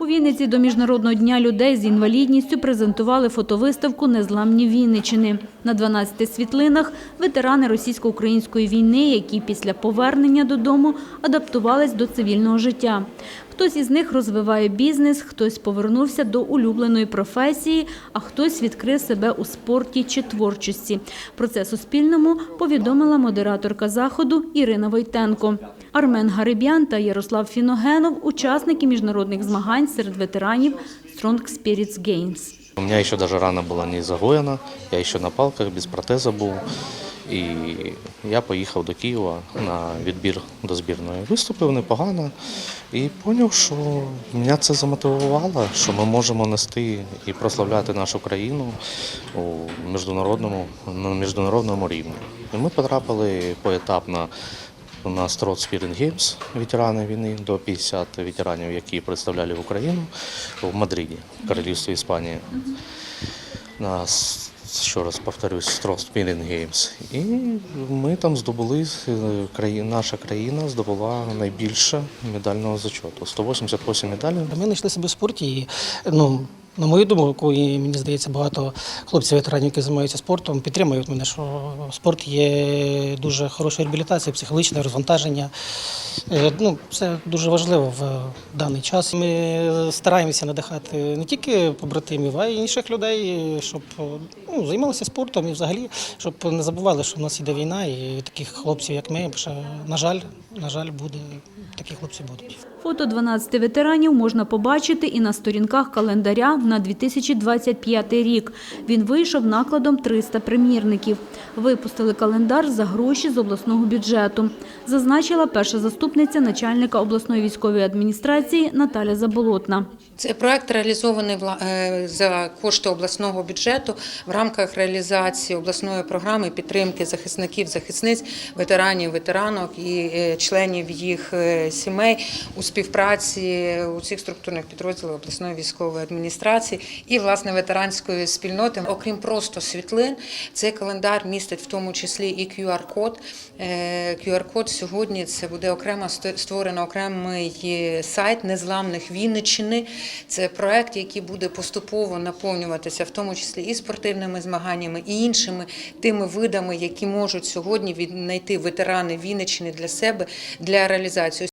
У Вінниці до Міжнародного дня людей з інвалідністю презентували фотовиставку «Незламні Вінничини». На 12 світлинах ветерани російсько-української війни, які після повернення додому адаптувались до цивільного життя. Хтось із них розвиває бізнес, хтось повернувся до улюбленої професії, а хтось відкрив себе у спорті чи творчості. Про це Суспільному повідомила модераторка заходу Ірина Войтенко. Армен Гарибян та Ярослав Фіногенов – учасники міжнародних змагань серед ветеранів Strong Spirits Games. У меня еще даже рана была не загоєна, я еще на палках без протеза був. І я поїхав до Києва на відбір до збірної. Виступив непогано і зрозумів, що мене це замотивувало, що ми можемо нести і прославляти нашу країну у міжнародному, на міжнародному рівні. І ми потрапили поетапно на Строт Spirit Games, ветерани війни, до 50 ветеранів, які представляли Україну в Мадриді, Королівстві Іспанії. На, с- ще раз повторюсь, Строт Spirit Games. І ми там здобули, е, наша країна здобула найбільше медального зачету. 188 медалей. Ми знайшли себе в спорті і ну. На мою думку, і мені здається, багато хлопців ветеранів, які займаються спортом, підтримують мене, що спорт є дуже хорошою реабілітацією, психологічне розвантаження. Е, Ну, це дуже важливо в даний час. Ми стараємося надихати не тільки побратимів, а й інших людей, щоб ну, займалися спортом і взагалі, щоб не забували, що в нас іде війна, і таких хлопців, як ми, ще, на жаль, на жаль, буде такі хлопці будуть. Фото 12 ветеранів можна побачити і на сторінках календаря на 2025 рік. Він вийшов накладом 300 примірників. Випустили календар за гроші з обласного бюджету, зазначила перша заступниця начальника обласної військової адміністрації Наталя Заболотна. Цей проект реалізований е, за кошти обласного бюджету в рамках реалізації обласної програми підтримки захисників, захисниць, ветеранів, ветеранок і е, членів їх е, сімей у співпраці усіх структурних підрозділів обласної військової адміністрації і власне ветеранської спільноти. Окрім просто світлин, цей календар містить в тому числі і QR-код. Е, QR-код сьогодні це буде окремо створено окремий е, сайт незламних Вінниччини. Це проект, який буде поступово наповнюватися, в тому числі і спортивними змаганнями, і іншими тими видами, які можуть сьогодні віднайти ветерани Вінниччини для себе для реалізації.